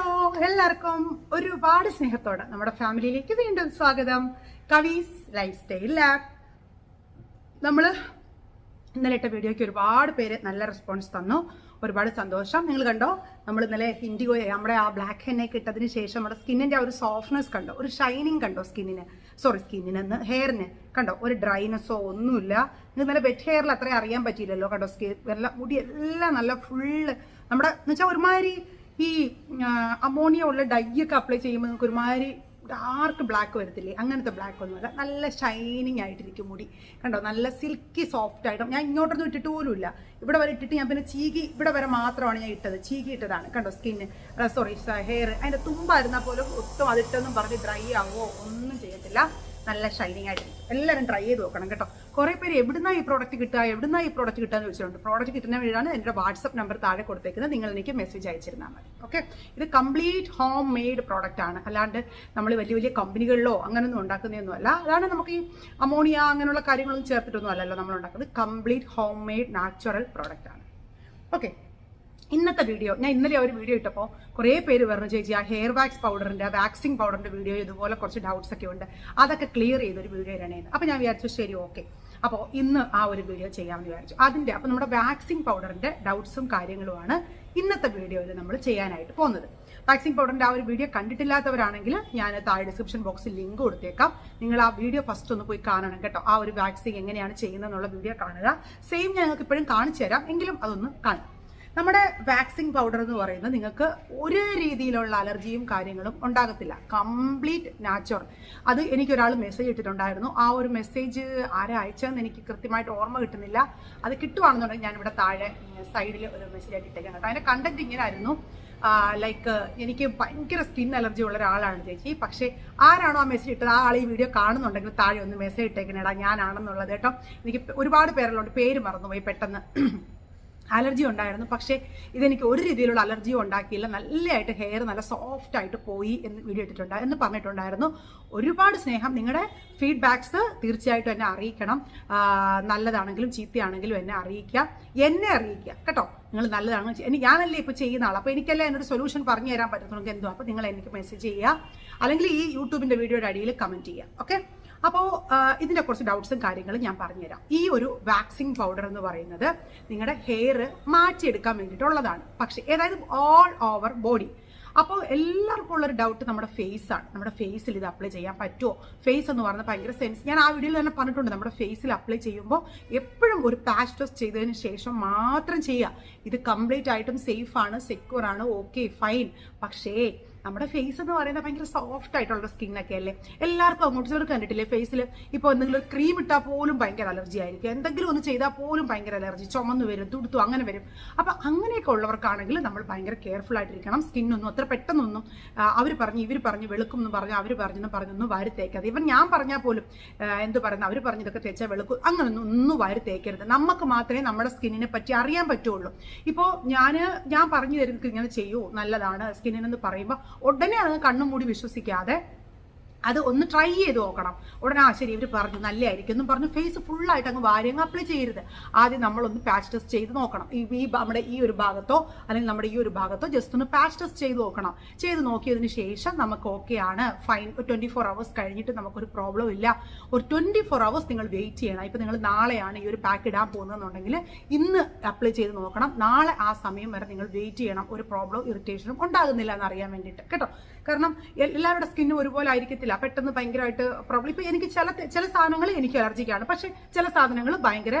Hello എല്ലാവർക്കും ഒരുപാട് സ്നേഹത്തോടെ നമ്മുടെ ഫാമിലിയിലേക്ക് വീണ്ടും സ്വാഗതം. Kavis lifestyle lab. നമ്മൾ ഇന്നലെ ഇട്ട വീഡിയോയ്ക്ക് ഒരുപാട് പേര് നല്ല റെസ്പോൺസ് തന്നു. ഒരുപാട് സന്തോഷം. നിങ്ങൾ കണ്ടോ? നമ്മൾ ഇന്നലെ ഇൻഡിഗോ നമ്മുടെ ആ ബ്ലാക്ക് ഹെന്നൊക്കെ ഇട്ടതിന് ശേഷം നമ്മുടെ സ്കിന്നിന്റെ ആ ഒരു സോഫ്റ്റ്നെസ് കണ്ടോ? ഒരു ഷൈനിങ് കണ്ടോ സ്കിന്നിന് സോറി സ്കിന്നിനെന്ന് ഹെയറിന് കണ്ടോ? ഒരു ഡ്രൈനെസ്സോ ഒന്നുമില്ല. നിങ്ങൾ ഇന്നലെ വെറ്റ് ഹെയറിൽ അത്രയും അറിയാൻ പറ്റിയില്ലല്ലോ. കണ്ടോ? സ്കിൻ എല്ലാം മുടി എല്ലാം നല്ല ഫുള്ള് നമ്മുടെ എന്ന് വെച്ചാൽ ഒരുമാതിരി ഈ അമോണിയ ഉള്ള ഡൈയൊക്കെ അപ്ലൈ ചെയ്യുമ്പോൾ നമുക്ക് ഒരുമാതിരി ഡാർക്ക് ബ്ലാക്ക് വരത്തില്ലേ? അങ്ങനത്തെ ബ്ലാക്ക് ഒന്നുമല്ല. നല്ല ഷൈനിങ് ആയിട്ടിരിക്കും മുടി. കണ്ടോ? നല്ല സിൽക്കി സോഫ്റ്റ് ആയിട്ട്. ഞാൻ ഇങ്ങോട്ടൊന്നും ഇട്ടിട്ട് പോലും ഇല്ല ഇവിടെ വരെ ഇട്ടിട്ട് ഞാൻ പിന്നെ ചീകി ഇവിടെ വരെ മാത്രമാണ് ഞാൻ ഇട്ടത്. ചീകി ഇട്ടതാണ്. കണ്ടോ? സ്കിന്ന് സോറി ഹെയർ അതിന്റെ തുമ്പായിരുന്നാൽ പോലും ഒട്ടും അതിട്ടെന്നും പറഞ്ഞ് ഡ്രൈ ആവുമോ ഒന്നും ചെയ്യത്തില്ല. നല്ല ഷൈനിങ് ആയിട്ടിരിക്കും എല്ലാവരും ട്രൈ ചെയ്ത് നോക്കണം കേട്ടോ. കുറേ പേര് എവിടുന്നാ ഈ പ്രോഡക്റ്റ് കിട്ടുക എവിടുന്നാ ഈ പ്രോഡക്റ്റ് കിട്ടുക എന്ന് ചോദിച്ചിട്ടുണ്ട്. പ്രോഡക്റ്റ് കിട്ടുന്ന വീടാണ് എന്റെ വാട്സപ്പ് നമ്പർ താഴെ കൊടുത്തേക്കുന്നത്. നിങ്ങൾ എനിക്ക് മെസ്സേജ് അയച്ചിരുന്നാൽ മതി. ഓക്കെ ഇത് കംപ്ലീറ്റ് ഹോം മെയ്ഡ് പ്രോഡക്റ്റ് ആണ്. അല്ലാണ്ട് നമ്മൾ വലിയ വലിയ കമ്പനികളിലോ അങ്ങനെയൊന്നും ഉണ്ടാക്കുന്നതൊന്നും അല്ല. അതാണ് നമുക്ക് ഈ അമോണിയ അങ്ങനെയുള്ള കാര്യങ്ങളൊന്നും ചേർത്തിട്ടൊന്നും അല്ലല്ലോ നമ്മൾ ഉണ്ടാക്കുന്നത്. Complete home made natural product ആണ്. ഓക്കെ ഇന്നത്തെ വീഡിയോ ഞാൻ ഇന്നലെ ഒരു വീഡിയോ ഇട്ടപ്പോൾ കുറേ പേര് പറഞ്ഞു ചേച്ചി ആ ഹെയർ വാക്സ് പൗഡറിന്റെ വാക്സിംഗ് പൗഡറിന്റെ വീഡിയോ ഇതുപോലെ കുറച്ച് ഡൗട്ട്സ് ഒക്കെ ഉണ്ട്. അതൊക്കെ ക്ലിയർ ചെയ്തൊരു വീഡിയോ ഇടണേന്ന് അപ്പോൾ ഞാൻ വിചാരിച്ചു ശരി ഓക്കെ അപ്പോൾ ഇന്ന് ആ ഒരു വീഡിയോ ചെയ്യാമെന്ന് വിചാരിച്ചു. അതിന്റെ അപ്പോൾ നമ്മുടെ വാക്സിംഗ് പൗഡറിന്റെ ഡൗട്ട്സും കാര്യങ്ങളുമാണ് ഇന്നത്തെ വീഡിയോയിൽ നമ്മൾ ചെയ്യാനായിട്ട് പോകുന്നത്. വാക്സിംഗ് പൗഡറിന്റെ ആ ഒരു വീഡിയോ കണ്ടിട്ടില്ലാത്തവരാണെങ്കിൽ ഞാൻ താഴെ ഡിസ്ക്രിപ്ഷൻ ബോക്സിൽ ലിങ്ക് കൊടുത്തേക്കാം. നിങ്ങൾ ആ വീഡിയോ ഫസ്റ്റ് ഒന്ന് പോയി കാണണം കേട്ടോ. ആ ഒരു വാക്സിംഗ് എങ്ങനെയാണ് ചെയ്യുന്നതെന്നുള്ള വീഡിയോ കാണുക. സെയിം ഞാൻ നിങ്ങൾക്ക് ഇപ്പോഴും കാണിച്ചു തരാം എങ്കിലും അതൊന്ന് കാണാം നമ്മുടെ വാക്സിംഗ് പൗഡർ എന്ന് പറയുന്നത് നിങ്ങൾക്ക് ഒരു രീതിയിലുള്ള അലർജിയും കാര്യങ്ങളും ഉണ്ടാകത്തില്ല. കംപ്ലീറ്റ് നാച്ചുറൽ അത് എനിക്കൊരാൾ മെസ്സേജ് ഇട്ടിട്ടുണ്ടായിരുന്നു. ആ ഒരു മെസ്സേജ് ആരെ അയച്ചതെന്ന് എനിക്ക് കൃത്യമായിട്ട് ഓർമ്മ കിട്ടുന്നില്ല. അത് കിട്ടുവാണെന്നുണ്ടെങ്കിൽ ഞാൻ ഇവിടെ താഴെ സൈഡിൽ ഒരു മെസ്സേജ് ആയിട്ട് ഇട്ടേക്കാം കേട്ടോ. അതിന്റെ കണ്ടന്റ് ഇങ്ങനെ ആയിരുന്നു ലൈക്ക് എനിക്ക് ഭയങ്കര സ്കിൻ അലർജി ഉള്ള ഒരാളാണ് ചേച്ചി. പക്ഷേ ആരാണോ ആ മെസ്സേജ് ഇട്ടത്? ആ ആൾ ഈ വീഡിയോ കാണുന്നുണ്ടെങ്കിൽ താഴെ ഒന്ന് മെസ്സേജ് ഇട്ടേക്കണേടാ. ഞാനാണെന്നുള്ളത് കേട്ടോ. എനിക്ക് ഒരുപാട് പേരുള്ളതുകൊണ്ട് പേര് മറന്നുപോയി പെട്ടെന്ന്. അലർജി ഉണ്ടായിരുന്നു. പക്ഷേ ഇതെനിക്ക് ഒരു രീതിയിലുള്ള അലർജിയും ഉണ്ടാക്കിയില്ല. നല്ലതായിട്ട് ഹെയർ നല്ല സോഫ്റ്റ് ആയിട്ട് പോയി എന്ന് വീഡിയോ ഇട്ടിട്ടുണ്ട് എന്ന് പറഞ്ഞിട്ടുണ്ടായിരുന്നു. ഒരുപാട് സ്നേഹം. നിങ്ങളുടെ ഫീഡ്ബാക്ക്സ് തീർച്ചയായിട്ടും എന്നെ അറിയിക്കണം. നല്ലതാണെങ്കിലും ചീത്തയാണെങ്കിലും എന്നെ അറിയിക്കുക. എന്നെ അറിയിക്കുക. കേട്ടോ? നിങ്ങൾ നല്ലതാണ് എനിക്ക് ഞാനല്ലേ ഇപ്പോൾ ചെയ്യുന്ന ആൾ അപ്പോൾ എനിക്കല്ലേ എന്നൊരു സൊല്യൂഷൻ പറഞ്ഞു തരാൻ പറ്റുന്നുണ്ടെങ്കിൽ എന്തോ? അപ്പോൾ നിങ്ങൾ എനിക്ക് മെസ്സേജ് ചെയ്യുക. അല്ലെങ്കിൽ ഈ യൂട്യൂബിന്റെ വീഡിയോയുടെ അടിയിൽ കമന്റ് ചെയ്യുക. ഓക്കെ അപ്പോൾ ഇതിന്റെ കുറച്ച് ഡൗട്ട്സും കാര്യങ്ങളും ഞാൻ പറഞ്ഞുതരാം. ഈ ഒരു വാക്സിംഗ് പൗഡർ എന്ന് പറയുന്നത് നിങ്ങളുടെ ഹെയർ മാറ്റിയെടുക്കാൻ വേണ്ടിയിട്ടുള്ളതാണ്. പക്ഷേ ഏതായത് ഓൾ ഓവർ ബോഡി അപ്പോൾ എല്ലാവർക്കും ഉള്ളൊരു ഡൗട്ട് നമ്മുടെ ഫേസ് ആണ്. നമ്മുടെ ഫേസിൽ ഇത് അപ്ലൈ ചെയ്യാൻ പറ്റുമോ ഫേസ് എന്ന് പറഞ്ഞാൽ ഭയങ്കര സെൻസ് ഞാൻ ആ വീഡിയോയിൽ തന്നെ പറഞ്ഞിട്ടുണ്ട്. നമ്മുടെ ഫേസിൽ അപ്ലൈ ചെയ്യുമ്പോൾ എപ്പോഴും ഒരു പാച്ച് ടെസ്റ്റ് ചെയ്തതിന് ശേഷം മാത്രം ചെയ്യുക. ഇത് കംപ്ലീറ്റ് ആയിട്ടും സേഫ് ആണ് സെക്യൂർ ആണ് ഓക്കെ ഫൈൻ പക്ഷേ നമ്മുടെ ഫേസ് എന്ന് പറയുന്നത് ഭയങ്കര സോഫ്റ്റ് ആയിട്ടുള്ള സ്കിന്നൊക്കെ അല്ലേ? എല്ലാവർക്കും അങ്ങോട്ട് ചിലർക്ക് കണ്ടിട്ടില്ലേ ഫേസിൽ ഇപ്പോൾ എന്തെങ്കിലും ക്രീം ഇട്ടാൽ പോലും ഭയങ്കര അലർജി ആയിരിക്കും. എന്തെങ്കിലും ഒന്ന് ചെയ്താൽ പോലും ഭയങ്കര അലർജി ചുമന്ന് വരും തുടുത്തു അങ്ങനെ വരും. അപ്പം അങ്ങനെയൊക്കെ ഉള്ളവർക്കാണെങ്കിൽ നമ്മൾ ഭയങ്കര കെയർഫുൾ ആയിട്ടിരിക്കണം. സ്കിന്നൊന്നും അത്ര പെട്ടെന്നൊന്നും അവർ പറഞ്ഞു ഇവർ പറഞ്ഞു വെളുക്കും എന്ന് പറഞ്ഞു അവർ പറഞ്ഞെന്ന് പറഞ്ഞൊന്നും വാരി ഇവൻ ഞാൻ പറഞ്ഞാൽ പോലും എന്ത് പറയുന്നത് അവർ പറഞ്ഞതൊക്കെ തേച്ചാൽ വെളുക്കും. അങ്ങനൊന്നും ഒന്നും വാരി തേക്കരുത്. നമുക്ക് മാത്രമേ നമ്മുടെ സ്കിന്നിനെ പറ്റി അറിയാൻ പറ്റുള്ളൂ. ഇപ്പോൾ ഞാൻ ഞാൻ പറഞ്ഞു തരുന്നത് ഇങ്ങനെ ചെയ്യൂ നല്ലതാണ്. സ്കിന്നിനെന്ന് പറയുമ്പോൾ ഉടനെ അത് കണ്ണും മൂടി വിശ്വസിക്കാതെ അത് ഒന്ന് ട്രൈ ചെയ്ത് നോക്കണം. ഉടനെ ആ ശരി ഇവർ പറഞ്ഞു നല്ലതായിരിക്കും എന്നും പറഞ്ഞു. ഫേസ് ഫുള്ളായിട്ട് അങ്ങ് വാര്യങ്ങ് അപ്ലൈ ചെയ്യരുത്. ആദ്യം നമ്മളൊന്ന് പാച്ച് ടെസ്റ്റ് ചെയ്ത് നോക്കണം. ഈ ഈ നമ്മുടെ ഈ ഒരു ഭാഗത്തോ അല്ലെങ്കിൽ നമ്മുടെ ഈ ഒരു ഭാഗത്തോ ജസ്റ്റ് ഒന്ന് പാച്ച് ടെസ്റ്റ് ചെയ്ത് നോക്കണം. ചെയ്ത് നോക്കിയതിന് ശേഷം നമുക്ക് ഓക്കെ ആണ്. ഫൈൻ ട്വന്റി ഫോർ അവേഴ്സ് കഴിഞ്ഞിട്ട് നമുക്കൊരു പ്രോബ്ലം ഇല്ല. ഒരു ട്വന്റി ഫോർ അവേഴ്സ് നിങ്ങൾ വെയിറ്റ് ചെയ്യണം. ഇപ്പം നിങ്ങൾ നാളെയാണ് ഈ ഒരു പാക്ക് ഇടാൻ പോകുന്നതെന്നുണ്ടെങ്കിൽ ഇന്ന് അപ്ലൈ ചെയ്ത് നോക്കണം. നാളെ ആ സമയം വരെ നിങ്ങൾ വെയിറ്റ് ചെയ്യണം. ഒരു പ്രോബ്ലം ഇറിറ്റേഷനും ഉണ്ടാകുന്നില്ല എന്ന് അറിയാൻ വേണ്ടിയിട്ട്. കേട്ടോ? കാരണം എല്ലാവരുടെ സ്കിന്നും ഒരുപോലെ ആയിരിക്കത്തില്ല. പെട്ടെന്ന് ഭയങ്കരമായിട്ട് പ്രോബ്ലം ഇപ്പൊ എനിക്ക് ചില ചില സാധനങ്ങൾ എനിക്ക് അലർജിക്കാണ്. പക്ഷെ ചില സാധനങ്ങൾ ഭയങ്കര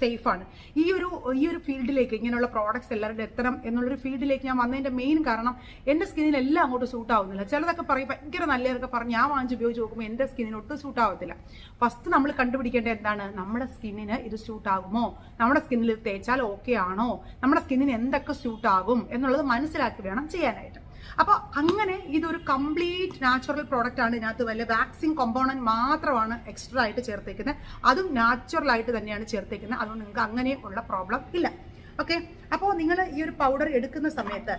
സേഫാണ് ഈ ഒരു ഈ ഒരു ഫീൽഡിലേക്ക് ഇങ്ങനെയുള്ള പ്രോഡക്ട്സ് എല്ലാവരുടെ എത്തണം എന്നുള്ളൊരു ഫീൽഡിലേക്ക് ഞാൻ വന്നതിന്റെ മെയിൻ കാരണം എന്റെ സ്കിന്നിന് എല്ലാം അങ്ങോട്ട് സൂട്ട് ആവുന്നില്ല. ചിലതൊക്കെ പറയും ഭയങ്കര നല്ലതൊക്കെ പറഞ്ഞ് ഞാൻ വാങ്ങിച്ച് ഉപയോഗിച്ച് നോക്കുമ്പോൾ എന്റെ സ്കിന്നിന് ഒട്ടും സൂട്ട് ആവത്തില്ല. ഫസ്റ്റ് നമ്മൾ കണ്ടുപിടിക്കേണ്ടത് എന്താണ്? നമ്മുടെ സ്കിന്നിന് ഇത് സൂട്ട് ആകുമോ? നമ്മുടെ സ്കിന്നിൽ തേച്ചാൽ ഓക്കെ ആണോ? നമ്മുടെ സ്കിന്നിന് എന്തൊക്കെ സൂട്ട് ആകും? എന്നുള്ളത് മനസ്സിലാക്കി വേണം ചെയ്യാനായിട്ട്. അപ്പോൾ അങ്ങനെ ഇതൊരു കംപ്ലീറ്റ് നാച്ചുറൽ പ്രോഡക്റ്റ് ആണ് ഇതിനകത്ത് വല്ല വാക്സിൻ കോമ്പോണന്റ് മാത്രമാണ് എക്സ്ട്രാ ആയിട്ട് ചേർത്തേക്കുന്നത്. അതും നാച്ചുറൽ ആയിട്ട് തന്നെയാണ് ചേർത്തേക്കുന്നത്. അതുകൊണ്ട് നിങ്ങൾക്ക് അങ്ങനെ ഉള്ള പ്രോബ്ലം ഇല്ല. ഓക്കെ അപ്പോൾ നിങ്ങൾ ഈ ഒരു പൗഡർ എടുക്കുന്ന സമയത്ത്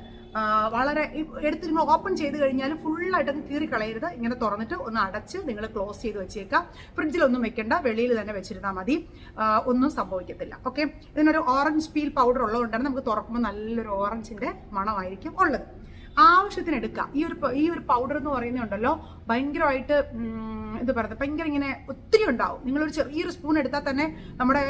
വളരെ എടുത്ത് നിങ്ങൾ ഓപ്പൺ ചെയ്ത് കഴിഞ്ഞാൽ ഫുള്ളായിട്ട് അത് കീറി കളയരുത് ഇങ്ങനെ തുറന്നിട്ട് ഒന്ന് അടച്ച് നിങ്ങൾ ക്ലോസ് ചെയ്ത് വെച്ചേക്കാം ഫ്രിഡ്ജിലൊന്നും വെക്കേണ്ട. വെളിയിൽ തന്നെ വെച്ചിരുന്നാൽ മതി. ഒന്നും സംഭവിക്കത്തില്ല. ഓക്കെ ഇതിനൊരു ഓറഞ്ച് പീൽ പൗഡർ ഉള്ളതുകൊണ്ടാണ് നമുക്ക് തുറക്കുമ്പോൾ നല്ലൊരു ഓറഞ്ചിന്റെ മണമായിരിക്കും ഉള്ളത്. ആവശ്യത്തിന് എടുക്കുക ഈ ഒരു ഈ ഒരു പൗഡർ എന്ന് പറയുന്നുണ്ടല്ലോ ഭയങ്കരമായിട്ട് എന്ത് പറയുന്നത് ഭയങ്കര ഇങ്ങനെ ഒത്തിരി ഉണ്ടാവും. നിങ്ങളൊരു ചെറിയൊരു സ്പൂൺ എടുത്താൽ തന്നെ നമ്മുടെ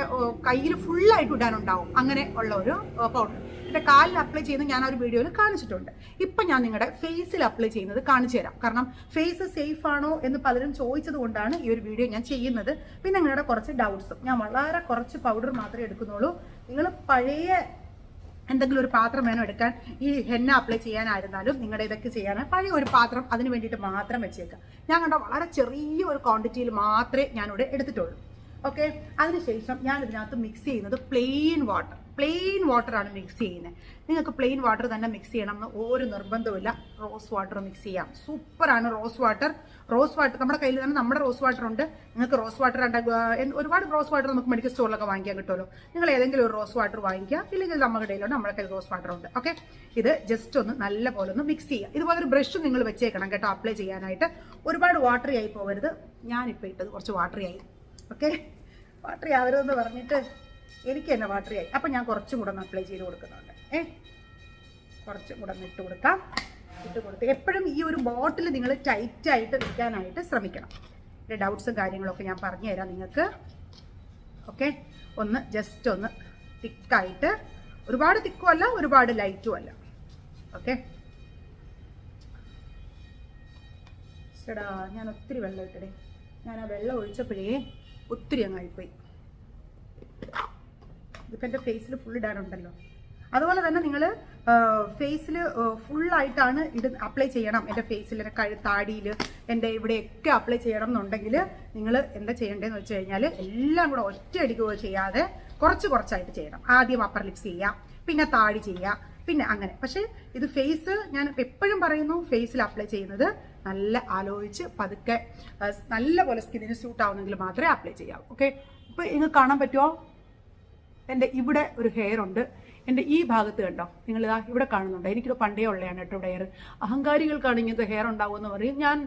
കയ്യിൽ ഫുള്ളായിട്ട് ഇടാനുണ്ടാവും. അങ്ങനെ ഉള്ള ഒരു പൗഡർ എന്റെ കാലിൽ അപ്ലൈ ചെയ്യുന്നത് ഞാൻ ആ ഒരു വീഡിയോയിൽ കാണിച്ചിട്ടുണ്ട്. ഇപ്പം ഞാൻ നിങ്ങളുടെ ഫേസിൽ അപ്ലൈ ചെയ്യുന്നത് കാണിച്ചു തരാം. കാരണം ഫേസ് സേഫ് ആണോ എന്ന് പലരും ചോദിച്ചത് കൊണ്ടാണ് ഈ ഒരു വീഡിയോ ഞാൻ ചെയ്യുന്നത്. പിന്നെ നിങ്ങളുടെ കുറച്ച് ഡൗട്ട്സും ഞാൻ വളരെ കുറച്ച് പൗഡർ മാത്രമേ എടുക്കുന്നുള്ളൂ. നിങ്ങൾ പഴയ എന്തെങ്കിലും ഒരു പാത്രം വേണം എടുക്കാൻ? ഈ ഹെന്ന അപ്ലൈ ചെയ്യാനായിരുന്നാലും നിങ്ങളുടെ ഇതൊക്കെ ചെയ്യാനാണ് പഴയ ഒരു പാത്രം അതിന് വേണ്ടിയിട്ട് മാത്രം വെച്ചേക്കാം. ഞാൻ കണ്ട വളരെ ചെറിയ ഒരു ക്വാണ്ടിറ്റിയിൽ മാത്രമേ ഞാനിവിടെ എടുത്തിട്ടുള്ളൂ. ഓക്കെ അതിനുശേഷം ഞാൻ ഇതിനകത്ത് മിക്സ് ചെയ്യുന്നത് പ്ലെയിൻ വാട്ടർ പ്ലെയിൻ വാട്ടറാണ് മിക്സ് ചെയ്യുന്നത്. നിങ്ങൾക്ക് പ്ലെയിൻ വാട്ടർ തന്നെ മിക്സ് ചെയ്യണം എന്ന് ഒരു നിർബന്ധമില്ല റോസ് വാട്ടർ മിക്സ് ചെയ്യാം. സൂപ്പറാണ് റോസ് വാട്ടർ റോസ് വാട്ടർ നമ്മുടെ കയ്യിൽ തന്നെ നമ്മുടെ റോസ് വാട്ടർ ഉണ്ട്. നിങ്ങൾക്ക് റോസ് വാട്ടർ ഒരുപാട് റോസ് വാട്ടർ നമുക്ക് മെഡിക്കൽ സ്റ്റോറിലൊക്കെ വാങ്ങിക്കാൻ കിട്ടുമല്ലോ. നിങ്ങൾ ഏതെങ്കിലും ഒരു റോസ് വാട്ടർ വാങ്ങിക്കുക. ഇല്ലെങ്കിൽ നമ്മുടെ കയ്യിലുണ്ട് നമ്മുടെ കയ്യിൽ റോസ് വാട്ടർ ഉണ്ട്. ഓക്കെ ഇത് ജസ്റ്റ് ഒന്ന് നല്ല പോലെ ഒന്ന് മിക്സ് ചെയ്യുക. ഇതുപോലെ ഒരു ബ്രഷ് നിങ്ങൾ വെച്ചേക്കണം കേട്ടോ അപ്ലൈ ചെയ്യാനായിട്ട്. ഒരുപാട് വാട്ടറി ആയി പോകരുത്. ഞാനിപ്പോൾ ഇട്ടത് കുറച്ച് വാട്ടറി ആയി. ഓക്കെ? വാട്ടറി ആവരുതെന്ന് പറഞ്ഞിട്ട് എനിക്ക് തന്നെ വാട്ടറിയായി അപ്പം ഞാൻ കുറച്ചും കൂടെ ഒന്ന് അപ്ലൈ ചെയ്ത് കൊടുക്കുന്നുണ്ട്. ഏ? കുറച്ചും കൂടെ ഒന്ന് ഇട്ട് കൊടുക്കാം. ഇട്ട് കൊടുത്ത് എപ്പോഴും ഈ ഒരു ബോട്ടിൽ നിങ്ങൾ ടൈറ്റായിട്ട് നിൽക്കാനായിട്ട് ശ്രമിക്കണം. എന്റെ ഡൗട്ട്സും കാര്യങ്ങളൊക്കെ ഞാൻ പറഞ്ഞു തരാം നിങ്ങൾക്ക്. ഓക്കെ? ഒന്ന് ജസ്റ്റ് ഒന്ന് തിക്കായിട്ട് ഒരുപാട് തിക്കും അല്ല ഒരുപാട് ലൈറ്റും അല്ല. ഓക്കെ? ചേടാ ഞാൻ ഒത്തിരി വെള്ളം ഇട്ടടേ. ഞാൻ ആ വെള്ളം ഒഴിച്ചപ്പോഴേ ഒത്തിരി അങ്ങ് ആയിപ്പോയി. ഇതിപ്പോൾ എന്റെ ഫേസിൽ ഫുൾ ഇടാനുണ്ടല്ലോ. അതുപോലെ തന്നെ നിങ്ങൾ ഫേസിൽ ഫുള്ളായിട്ടാണ് ഇത് അപ്ലൈ ചെയ്യണം. എന്റെ ഫേസിൽ എന്റെ കഴു താടിയിൽ എന്റെ ഇവിടെയൊക്കെ അപ്ലൈ ചെയ്യണം എന്നുണ്ടെങ്കിൽ നിങ്ങൾ എന്താ ചെയ്യേണ്ടതെന്ന് വെച്ച് കഴിഞ്ഞാൽ എല്ലാം കൂടെ ഒറ്റയടിക്ക് ചെയ്യാതെ കുറച്ച് കുറച്ചായിട്ട് ചെയ്യണം. ആദ്യം അപ്പർ ലിപ്സ് ചെയ്യാം പിന്നെ താടി ചെയ്യാം പിന്നെ അങ്ങനെ. പക്ഷേ ഇത് ഫേസ് ഞാൻ എപ്പോഴും പറയുന്നു ഫേസിൽ അപ്ലൈ ചെയ്യുന്നത് നല്ല ആലോചിച്ച് പതുക്കെ നല്ല പോലെ സ്കിന്നിന് സ്യൂട്ട് ആവുന്നെങ്കിൽ മാത്രമേ അപ്ലൈ ചെയ്യാവൂ. ഓക്കെ ഇപ്പോൾ നിങ്ങൾ കാണാൻ പറ്റുമോ എന്റെ ഇവിടെ ഒരു ഹെയർ ഉണ്ട്. എന്റെ ഈ ഭാഗത്ത് കണ്ടോ? നിങ്ങൾ ഇതാ ഇവിടെ കാണുന്നുണ്ട്. എനിക്കിത് പണ്ടേ ഉള്ളതാണ് കേട്ടോ ഇവിടെ ഹെയർ അഹങ്കാരികൾക്കാണ് ഇങ്ങനത്തെ ഹെയർ ഉണ്ടാവുമെന്ന് പറയും. ഞാൻ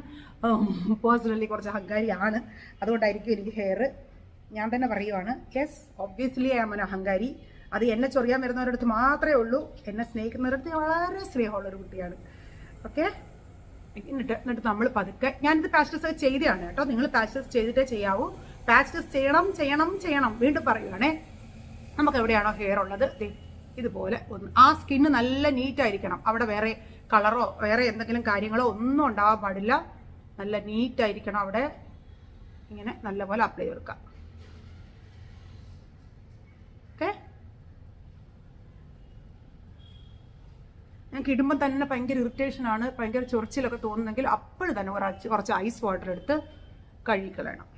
പേഴ്സണലി കുറച്ച് അഹങ്കാരിയാണ്. അതുകൊണ്ടായിരിക്കും എനിക്ക് ഹെയർ ഞാൻ തന്നെ പറയുവാണ്. യെസ് ഒബ്വിയസ്ലി ഐ ആം അഹങ്കാരി. അത് എന്നെ ചൊറിയാൻ വരുന്നവരടുത്ത് മാത്രമേ ഉള്ളൂ. എന്നെ സ്നേഹിക്കുന്നവരടുത്ത് വളരെ സ്നേഹമുള്ളൊരു കുട്ടിയാണ്. ഓക്കെ എന്നിട്ട് എന്നിട്ട് നമ്മൾ പതുക്കെ ഞാനിത് പാച്ച് ടെസ്റ്റ് ചെയ്തതാണ് കേട്ടോ. നിങ്ങൾ പാച്ച് ടെസ്റ്റ് ചെയ്തിട്ടേ ചെയ്യാവൂ. പാച്ച് ടെസ്റ്റ് ചെയ്യണം ചെയ്യണം ചെയ്യണം വീണ്ടും പറയുവാണേ. നമുക്ക് എവിടെയാണോ ഹെയർ ഉള്ളത്? ഇതുപോലെ ഒന്ന്. ആ സ്കിന്ന് നല്ല നീറ്റായിരിക്കണം അവിടെ വേറെ കളറോ വേറെ എന്തെങ്കിലും കാര്യങ്ങളോ ഒന്നും ഉണ്ടാവാൻ പാടില്ല. നല്ല നീറ്റായിരിക്കണം അവിടെ. ഇങ്ങനെ നല്ലപോലെ അപ്ലൈ കൊടുക്കാം ഓക്കെ ഞങ്ങൾക്ക് ഇടുമ്പോൾ തന്നെ ഭയങ്കര ഇറിറ്റേഷൻ ആണ് ഭയങ്കര ചൊറിച്ചിലൊക്കെ തോന്നുന്നെങ്കിൽ അപ്പോൾ തന്നെ കുറച്ച് കുറച്ച് ഐസ് വാട്ടർ എടുത്ത് കഴുകിക്കളയണം.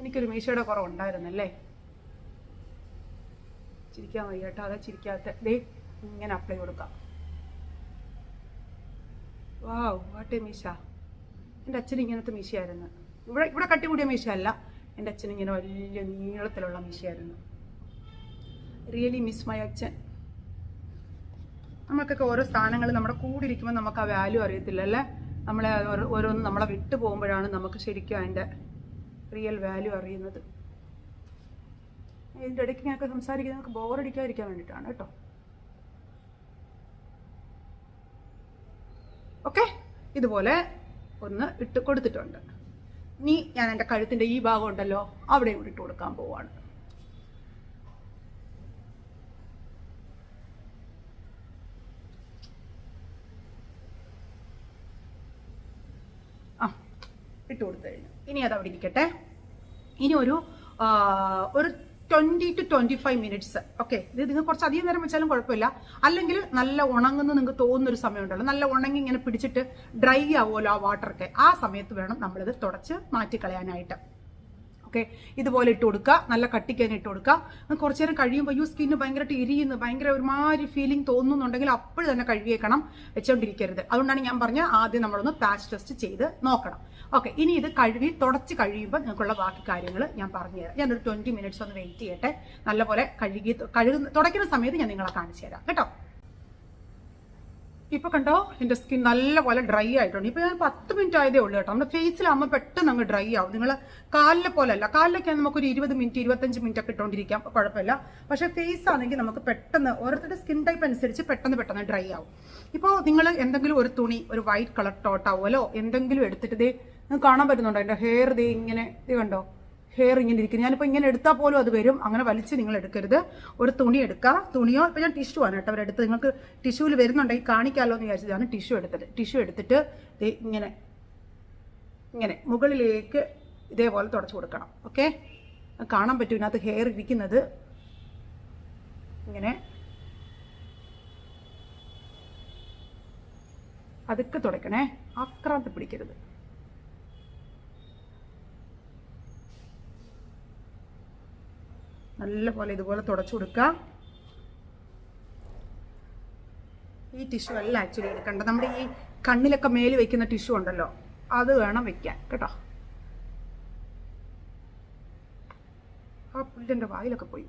എനിക്കൊരു മീശയുടെ കുറവുണ്ടായിരുന്നല്ലേ? ചിരിക്കാൻ വയ്യ കേട്ടോ അതാ ചിരിക്കാത്ത ദേ ഇങ്ങനെ അപ്ലൈ കൊടുക്കാം. വാവ് വാട്ടേ മീശ. എന്റെ അച്ഛൻ ഇങ്ങനത്തെ മീശയായിരുന്നു. ഇവിടെ ഇവിടെ കട്ടി കൂടിയ മീശ അല്ല എന്റെ അച്ഛൻ ഇങ്ങനെ വലിയ നീളത്തിലുള്ള മീശയായിരുന്നു. റിയലി മിസ് മൈ അച്ഛൻ. നമുക്കൊക്കെ ഓരോ സ്ഥാനങ്ങൾ നമ്മുടെ കൂടെ ഇരിക്കുമ്പോൾ നമുക്ക് ആ വാല്യൂ അറിയത്തില്ല അല്ലേ? നമ്മളെ ഓരോ- ഓരോന്ന് നമ്മളെ വിട്ടു പോകുമ്പോഴാണ് നമുക്ക് ശരിക്കും അതിന്റെ റിയൽ വാല്യൂ അറിയുന്നത്. ഇതിന്റെ ഇടയ്ക്ക് ഞങ്ങൾക്ക് സംസാരിക്കുന്നത് നമുക്ക് ബോറടിക്കാതിരിക്കാൻ വേണ്ടിയിട്ടാണ് കേട്ടോ. ഓക്കെ ഇതുപോലെ ഒന്ന് ഇട്ട് കൊടുത്തിട്ടുണ്ട്. ഇനി ഞാൻ എന്റെ കഴുത്തിന്റെ ഈ ഭാഗം ഉണ്ടല്ലോ അവിടെയും കൂടി ഇട്ട് കൊടുക്കാൻ പോവാണ് ആ ഇട്ട് കൊടുത്തു കഴിഞ്ഞു ഇനി അത് അവിടെ ഇരിക്കട്ടെ ഇനി ഒരു ഒരു twenty two twenty five minutes okay ഇത് നിങ്ങൾ കുറച്ച് അധികം നേരം വെച്ചാലും കുഴപ്പമില്ല. അല്ലെങ്കിൽ നല്ല ഉണങ്ങുന്ന നിങ്ങൾക്ക് തോന്നുന്ന ഒരു സമയമുണ്ടല്ലോ. നല്ല ഉണങ്ങി ഇങ്ങനെ പിടിച്ചിട്ട് ഡ്രൈ ആവുമല്ലോ ആ വാട്ടറൊക്കെ ആ സമയത്ത് വേണം നമ്മളിത് തുടച്ച് മാറ്റിക്കളയാനായിട്ട്. ഓക്കെ ഇതുപോലെ ഇട്ട് കൊടുക്കുക. നല്ല കട്ടിക്ക് തന്നെ ഇട്ട് കൊടുക്കുക. കുറച്ച് നേരം കഴിയുമ്പോൾ യു സ്കിന്ന് ഭയങ്കരമായിട്ട് ഇരിയുന്നു ഭയങ്കര ഒരുമാതിരി ഫീലിംഗ് തോന്നുന്നുണ്ടെങ്കിൽ അപ്പോൾ തന്നെ കഴുകിയേക്കണം വെച്ചോണ്ടിരിക്കരുത്. അതുകൊണ്ടാണ് ഞാൻ പറഞ്ഞ ആദ്യം നമ്മളൊന്ന് പാച്ച് ടെസ്റ്റ് ചെയ്ത് നോക്കണം. ഓക്കെ ഇനി ഇത് കഴുകി തുടച്ച് കഴിയുമ്പോൾ നിങ്ങൾക്കുള്ള ബാക്കി കാര്യങ്ങൾ ഞാൻ പറഞ്ഞുതരാം ഞാനൊരു ട്വന്റി മിനിറ്റ്സ് ഒന്ന് വെയിറ്റ് ചെയ്യട്ടെ. നല്ലപോലെ കഴുകി കഴുകുന്ന തുടയ്ക്കുന്ന സമയത്ത് ഞാൻ നിങ്ങളെ കാണിച്ചു തരാം. കേട്ടോ? ഇപ്പൊ കണ്ടോ? എന്റെ സ്കിൻ നല്ലപോലെ ഡ്രൈ ആയിട്ടുണ്ട്. ഇപ്പൊ ഞാൻ പത്ത് മിനിറ്റ് ആയതേ ഉള്ളൂ കേട്ടോ. നമ്മുടെ ഫേസിലാകുമ്പോൾ പെട്ടെന്ന് അങ്ങ് ഡ്രൈ ആവും. നിങ്ങൾ കാലിലെ പോലെ അല്ല കാലിലൊക്കെ നമുക്കൊരു ഇരുപത് മിനിറ്റ് ഇരുപത്തഞ്ച് മിനിറ്റ് ഒക്കെ ഇട്ടുകൊണ്ടിരിക്കാം കുഴപ്പമില്ല. പക്ഷെ ഫേസ് ആണെങ്കിൽ നമുക്ക് പെട്ടെന്ന് ഓരോരുത്തരുടെ സ്കിൻ ടൈപ്പ് അനുസരിച്ച് പെട്ടെന്ന് പെട്ടെന്ന് ഡ്രൈ ആവും. ഇപ്പോൾ നിങ്ങൾ എന്തെങ്കിലും ഒരു തുണി ഒരു വൈറ്റ് കളർ ടോട്ടാവലോ എന്തെങ്കിലും എടുത്തിട്ട് ദേ കാണാൻ പറ്റുന്നുണ്ടോ? എന്റെ ഹെയർ ദേ ഇങ്ങനെ ഇത് കണ്ടോ? ഹെയർ ഇങ്ങനെ ഇരിക്കുന്നത് ഞാനിപ്പോൾ ഇങ്ങനെ എടുത്താൽ പോലും അത് വരും. അങ്ങനെ വലിച്ച് നിങ്ങൾ എടുക്കരുത്. ഒരു തുണി എടുക്കുക തുണിയോ ഇപ്പോൾ ഞാൻ ടിഷ്യൂ ആണ് കേട്ടോ അവരെടുത്ത് നിങ്ങൾക്ക് ടിഷ്യൂവിൽ വരുന്നുണ്ടെങ്കിൽ കാണിക്കാമല്ലോ എന്ന് വിചാരിച്ചതാണ് ടിഷ്യൂ എടുത്തത്. ടിഷ്യൂ എടുത്തിട്ട് ഇങ്ങനെ ഇങ്ങനെ മുകളിലേക്ക് ഇതേപോലെ തുടച്ചു കൊടുക്കണം. ഓക്കെ കാണാൻ പറ്റും ഇതിനകത്ത് ഹെയർ ഇരിക്കുന്നത്. ഇങ്ങനെ അതൊക്കെ തുടയ്ക്കണേ. ആക്രാന്ത് പിടിക്കരുത്. നല്ലപോലെ ഇതുപോലെ തുടച്ചു കൊടുക്കുക. ഈ ടിഷ്യൂ അല്ല ആക്ച്വലി എടുക്കേണ്ടത്. നമ്മുടെ ഈ കണ്ണിലൊക്കെ മേൽ വെക്കുന്ന ടിഷ്യൂ ഉണ്ടല്ലോ അത് വേണം വെക്കാൻ കേട്ടോ. ആ പുല്ലിന്റെ വായിലൊക്കെ പോയി.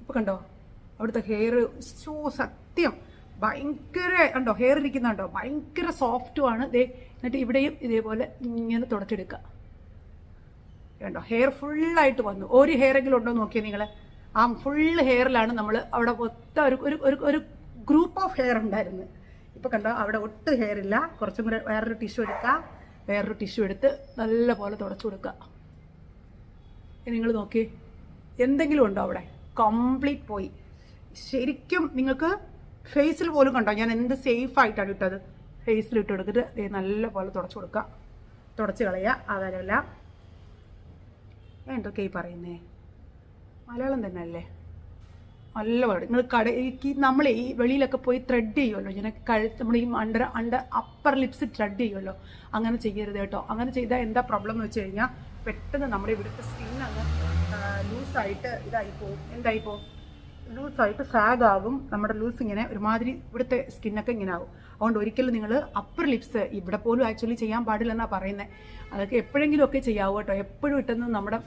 ഇപ്പൊ കണ്ടോ? അവിടുത്തെ ഹെയർ സോ സത്യം ഭയങ്കര ഉണ്ടോ ഹെയർ ഇരിക്കുന്നുണ്ടോ ഭയങ്കര സോഫ്റ്റുമാണ് ഇതേ എന്നിട്ട് ഇവിടെയും ഇതേപോലെ ഇങ്ങനെ തുടച്ചെടുക്കുക. കണ്ടോ ഹെയർ ഫുള്ളായിട്ട് വന്നു. ഒരു ഹെയർ എങ്കിലും ഉണ്ടോ നോക്കിയാൽ നിങ്ങൾ ആ ഫുൾ ഹെയറിലാണ് നമ്മൾ അവിടെ ഒത്ത ഒരു ഒരു ഒരു ഗ്രൂപ്പ് ഓഫ് ഹെയർ ഉണ്ടായിരുന്നു. ഇപ്പോൾ കണ്ടോ അവിടെ ഒട്ടും ഹെയർ ഇല്ല. കുറച്ചും കൂടെ വേറൊരു ടിഷ്യൂ എടുക്കുക വേറൊരു ടിഷ്യൂ എടുത്ത് നല്ല പോലെ തുടച്ചു കൊടുക്കുക. നിങ്ങൾ നോക്കി എന്തെങ്കിലും ഉണ്ടോ അവിടെ? കംപ്ലീറ്റ് പോയി. ശരിക്കും നിങ്ങൾക്ക് ഫേസിൽ പോലും കണ്ടോ? ഞാൻ എന്ത് സേഫ് ആയിട്ടാണ് ഇട്ടത്? ഫേസിൽ ഇട്ട് കൊടുത്തിട്ട് നല്ല പോലെ തുടച്ചു കൊടുക്കുക. തുടച്ച് കളയുക. അതല്ല. എന്തൊക്കെ ഈ പറയുന്നേ? മലയാളം തന്നെ അല്ലേ നല്ല പാട് നിങ്ങൾ കട ഈ നമ്മൾ ഈ വെളിയിലൊക്കെ പോയി ത്രെഡ് ചെയ്യുമല്ലോ? ഇങ്ങനെ കഴുത്ത് നമ്മൾ ഈ under under upper lips thread ചെയ്യുമല്ലോ? അങ്ങനെ ചെയ്യരുത് കേട്ടോ. അങ്ങനെ ചെയ്താൽ എന്താ പ്രോബ്ലം എന്ന് വെച്ച് കഴിഞ്ഞാൽ പെട്ടെന്ന് നമ്മുടെ ഇവിടുത്തെ സ്കിൻ ലൂസായിട്ട് ഇതായി പോകും. എന്തായി ലൂസായിട്ട് സാഗ് ആകും നമ്മുടെ ലൂസ് ഇങ്ങനെ ഒരുമാതിരി ഇവിടുത്തെ സ്കിന്നൊക്കെ ഇങ്ങനെ ആകും അതുകൊണ്ട് ഒരിക്കലും നിങ്ങൾ അപ്പർ ലിപ്സ് ഇവിടെ പോലും ആക്ച്വലി ചെയ്യാൻ പാടില്ലെന്നാണ് പറയുന്നത് അതൊക്കെ എപ്പോഴെങ്കിലുമൊക്കെ ചെയ്യാവൂ കേട്ടോ. എപ്പോഴും ഇട്ടെന്ന് നമ്മുടെ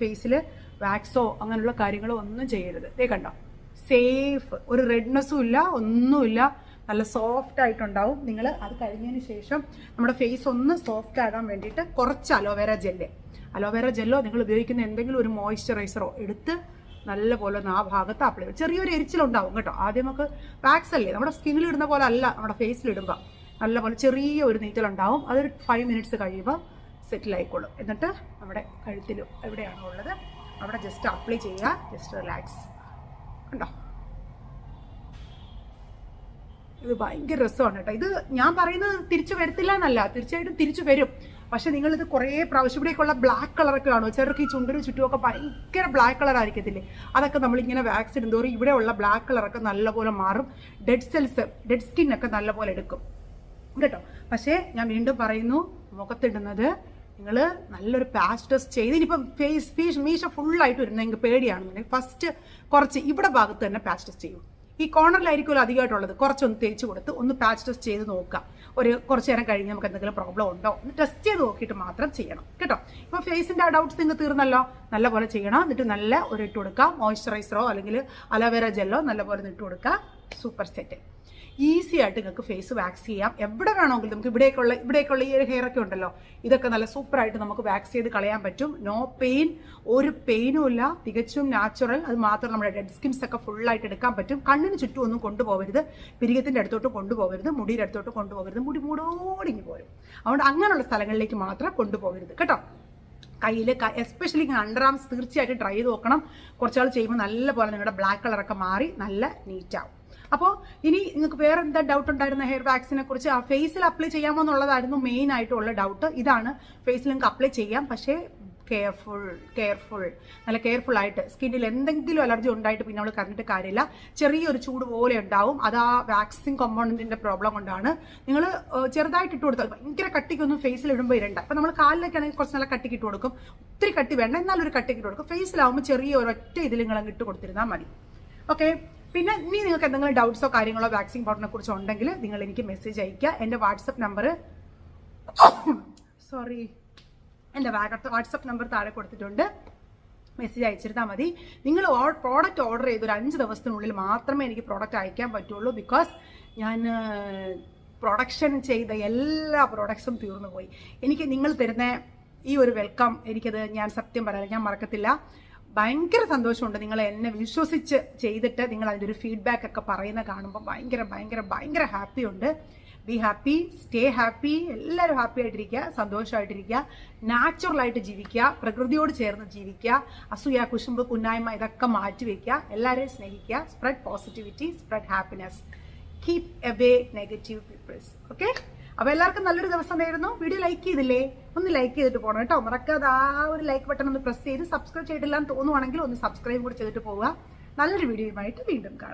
ഫേസിൽ വാക്സോ അങ്ങനെയുള്ള കാര്യങ്ങളോ ഒന്നും ചെയ്യരുത്. ഇതേ കണ്ടോ? സേഫ് ഒരു റെഡ്നെസ്സും ഇല്ല ഒന്നുമില്ല നല്ല സോഫ്റ്റ് ആയിട്ടുണ്ടാവും. നിങ്ങൾ അത് കഴിഞ്ഞതിന് ശേഷം നമ്മുടെ ഫേസ് ഒന്ന് സോഫ്റ്റ് ആകാൻ വേണ്ടിയിട്ട് കുറച്ച് അലോവേര ജെല്ല് അലോവേര ജെല്ലോ നിങ്ങൾ ഉപയോഗിക്കുന്ന എന്തെങ്കിലും ഒരു മോയ്സ്ചറൈസറോ എടുത്ത് നല്ല പോലെ ഒന്ന് ആ ഭാഗത്ത് അപ്ലൈ ചെയ്യും ചെറിയൊരു എരിച്ചിലുണ്ടാവും കേട്ടോ. ആദ്യം നമുക്ക് വാക്സ് അല്ലേ? നമ്മുടെ സ്കിന്നിൽ ഇടുന്ന പോലെ അല്ല നമ്മുടെ ഫേസിൽ ഇടുമ്പോൾ നല്ലപോലെ ചെറിയ ഒരു നീറ്റലുണ്ടാവും. അതൊരു ഫൈവ് മിനിറ്റ്സ് കഴിയുമ്പോൾ സെറ്റിൽ ആയിക്കോളും. എന്നിട്ട് നമ്മുടെ കഴുത്തിൽ എവിടെയാണോ ഉള്ളത് അവിടെ ജസ്റ്റ് അപ്ലൈ ചെയ്യുക. ജസ്റ്റ് റിലാക്സ് കണ്ടോ? ഇത് ഭയങ്കര രസമാണ് കേട്ടോ. ഇത് ഞാൻ പറയുന്നത് തിരിച്ചു വരത്തില്ല എന്നല്ല. തീർച്ചയായിട്ടും തിരിച്ചു വരും. പക്ഷെ ഇത് കുറേ പ്രാവശ്യം ഇവിടേക്കുള്ള ബ്ലാക്ക് കളറൊക്കെ കാണുമോ ചിലർക്ക് ഈ ചുണ്ടിനും ചുറ്റുമൊക്കെ ഭയങ്കര ബ്ലാക്ക് കളർ ആയിരിക്കത്തില്ലേ? അതൊക്കെ നമ്മളിങ്ങനെ വാക്സ് ഇടുന്തോറും ഇവിടെയുള്ള ബ്ലാക്ക് കളറൊക്കെ നല്ലപോലെ മാറും. ഡെഡ് സെൽസ് ഡെഡ് സ്കിന്നൊക്കെ നല്ലപോലെ എടുക്കും. കേട്ടോ? പക്ഷേ ഞാൻ വീണ്ടും പറയുന്നു മുഖത്തിടുന്നത് നിങ്ങൾ നല്ലൊരു പാച്ച് ടെസ്റ്റ് ചെയ്ത് ഇനിയിപ്പം ഫേസ് ഫീഷ് മീശ ഫുള്ളായിട്ട് വരുന്നത് നിങ്ങൾക്ക് പേടിയാണെന്നുണ്ടെങ്കിൽ ഫസ്റ്റ് കുറച്ച് ഇവിടെ ഭാഗത്ത് തന്നെ പാച്ച് ടെസ്റ്റ് ചെയ്യും. ഈ കോർണറിലായിരിക്കുമല്ലോ അധികമായിട്ടുള്ളത്. കുറച്ചൊന്ന് തേച്ച് കൊടുത്ത് ഒന്ന് പാച്ച് ടെസ്റ്റ് ചെയ്ത് നോക്കുക ഒരു കുറച്ച് നേരം കഴിഞ്ഞ് നമുക്ക് എന്തെങ്കിലും പ്രോബ്ലം ഉണ്ടോ? ഒന്ന് ടെസ്റ്റ് ചെയ്ത് നോക്കിയിട്ട് മാത്രം ചെയ്യണം. കേട്ടോ? ഇപ്പോൾ ഫേസിന്റെ ആ ഡൗട്ട്സ് നിങ്ങൾ തീർന്നല്ലോ. നല്ലപോലെ ചെയ്യണം. എന്നിട്ട് നല്ല ഒരു ഇട്ട് കൊടുക്കുക മോയ്സ്ചറൈസറോ അല്ലെങ്കിൽ അലോവേര ജെല്ലോ നല്ലപോലെ ഇട്ട് കൊടുക്കുക സൂപ്പർ സെറ്റ് ഈസി ആയിട്ട് നിങ്ങൾക്ക് ഫേസ് വാക്സ് ചെയ്യാം. എവിടെ വേണമെങ്കിലും നമുക്ക് ഇവിടേക്കുള്ള ഇവിടേക്കുള്ള ഈ ഒരു ഹെയർ ഒക്കെ ഉണ്ടല്ലോ. ഇതൊക്കെ നല്ല സൂപ്പറായിട്ട് നമുക്ക് വാക്സ് ചെയ്ത് കളയാൻ പറ്റും. നോ പെയിൻ ഒരു പെയിനും ഇല്ല. തികച്ചും നാച്ചുറൽ അത് മാത്രം നമ്മുടെ ഡെഡ് സ്കിൻസ് ഒക്കെ ഫുള്ളായിട്ട് എടുക്കാൻ പറ്റും. കണ്ണിന് ചുറ്റും ഒന്നും കൊണ്ടുപോകരുത്. പിരികത്തിന്റെ അടുത്തോട്ട് കൊണ്ടുപോകരുത്. മുടിയുടെ അടുത്തോട്ട് കൊണ്ടുപോകരുത്. മുടി മൂടോടിങ്ങി പോരും. അതുകൊണ്ട് അങ്ങനെയുള്ള സ്ഥലങ്ങളിലേക്ക് മാത്രം കൊണ്ടുപോകരുത്. കേട്ടോ? കയ്യിൽ എസ്പെഷ്യലി അണ്ടർ ആംസ് തീർച്ചയായിട്ടും ട്രൈ ചെയ്ത് നോക്കണം. കുറച്ചാൾ ചെയ്യുമ്പോൾ നല്ല പോലെ നിങ്ങളുടെ ബ്ലാക്ക് കളറൊക്കെ മാറി നല്ല നീറ്റാവും അപ്പോൾ ഇനി നിങ്ങൾക്ക് വേറെ എന്താ ഡൗട്ട് ഉണ്ടായിരുന്ന? ഹെയർ വാക്സിനെ കുറിച്ച് ആ ഫേസിൽ അപ്ലൈ ചെയ്യാമോ എന്നുള്ളതായിരുന്നു മെയിൻ ആയിട്ടുള്ള ഡൗട്ട് ഇതാണ് ഫേസിൽ നിങ്ങൾക്ക് അപ്ലൈ ചെയ്യാം. പക്ഷേ കെയർഫുൾ കെയർഫുൾ നല്ല കെയർഫുൾ ആയിട്ട് സ്കിന്നിൽ എന്തെങ്കിലും അലർജി ഉണ്ടായിട്ട് പിന്നെ നമ്മൾ കറിഞ്ഞിട്ട് കാര്യമില്ല. ചെറിയൊരു ചൂട് പോലെ ഉണ്ടാവും. അത് ആ വാക്സിൻ കോമ്പൗണ്ടിന്റെ പ്രോബ്ലം കൊണ്ടാണ്. നിങ്ങൾ ചെറുതായിട്ട് ഇട്ട് കൊടുത്താൽ ഭയങ്കര കട്ടിക്കൊന്നും ഫേസിൽ ഇടുമ്പോൾ ഇരണ്ട അപ്പം നമ്മൾ കാലിലൊക്കെ ആണെങ്കിൽ കുറച്ച് നല്ല കട്ടിക്ക് ഇട്ട് കൊടുക്കും. ഒത്തിരി കട്ടി വേണ്ട. എന്നാലൊരു കട്ടിക്ക് ഇട്ട് കൊടുക്കും. ഫേസിലാവുമ്പോൾ ചെറിയ ഒരൊറ്റ ഇതിൽ നിങ്ങളങ്ങ് ഇട്ട് കൊടുത്തിരുന്നാൽ മതി. ഓക്കെ പിന്നെ ഇനി നിങ്ങൾക്ക് എന്തെങ്കിലും ഡൗട്ട്സോ കാര്യങ്ങളോ വാക്സിൻ പൗഡറിനെ കുറിച്ച് ഉണ്ടെങ്കിൽ നിങ്ങൾ എനിക്ക് മെസ്സേജ് അയക്കുക എന്റെ വാട്സപ്പ് നമ്പർ സോറി എന്റെ വാട്സപ്പ് നമ്പർ താഴെ കൊടുത്തിട്ടുണ്ട്. മെസ്സേജ് അയച്ചിരുന്നാൽ മതി. നിങ്ങൾ പ്രോഡക്റ്റ് ഓർഡർ ചെയ്ത് ഒരു അഞ്ച് ദിവസത്തിനുള്ളിൽ മാത്രമേ എനിക്ക് പ്രോഡക്റ്റ് അയക്കാൻ പറ്റുള്ളൂ ബിക്കോസ് ഞാൻ പ്രൊഡക്ഷൻ ചെയ്ത എല്ലാ പ്രോഡക്ട്സും തീർന്നു പോയി എനിക്ക് നിങ്ങൾ തരുന്ന ഈ ഒരു വെൽക്കം എനിക്കത് ഞാൻ സത്യം പറയാം ഞാൻ മറക്കത്തില്ല. ഭയങ്കര സന്തോഷമുണ്ട്. നിങ്ങൾ എന്നെ വിശ്വസിച്ച് ചെയ്തിട്ട് നിങ്ങൾ അതിന്റെ ഒരു ഫീഡ്ബാക്ക് ഒക്കെ പറയുന്ന കാണുമ്പോൾ ഭയങ്കര ഭയങ്കര ഭയങ്കര ഹാപ്പി ഉണ്ട്. ബി ഹാപ്പി സ്റ്റേ ഹാപ്പി എല്ലാവരും ഹാപ്പി ആയിട്ടിരിക്കുക സന്തോഷമായിട്ടിരിക്കുക നാച്ചുറലായിട്ട് ജീവിക്കുക പ്രകൃതിയോട് ചേർന്ന് ജീവിക്കുക അസൂയ കുശുമ്പ് കുന്നായ്മ ഇതൊക്കെ മാറ്റിവെക്കുക എല്ലാവരെയും സ്നേഹിക്കുക spread positivity spread happiness keep away negative peoples okay അപ്പോൾ എല്ലാവർക്കും നല്ലൊരു ദിവസം നേരുന്നു. വീഡിയോ ലൈക്ക് ചെയ്തില്ലേ? ഒന്ന് ലൈക്ക് ചെയ്തിട്ട് പോകണം കേട്ടോ. മറക്കാതെ ആ ഒരു ലൈക്ക് ബട്ടൺ ഒന്ന് പ്രസ് ചെയ്ത് സബ്സ്ക്രൈബ് ചെയ്തിട്ടില്ല എന്ന് തോന്നുവാണെങ്കിൽ ഒന്ന് സബ്സ്ക്രൈബ് കൂടി ചെയ്തിട്ട് പോവുക. നല്ലൊരു വീഡിയോയുമായിട്ട് വീണ്ടും കാണാം.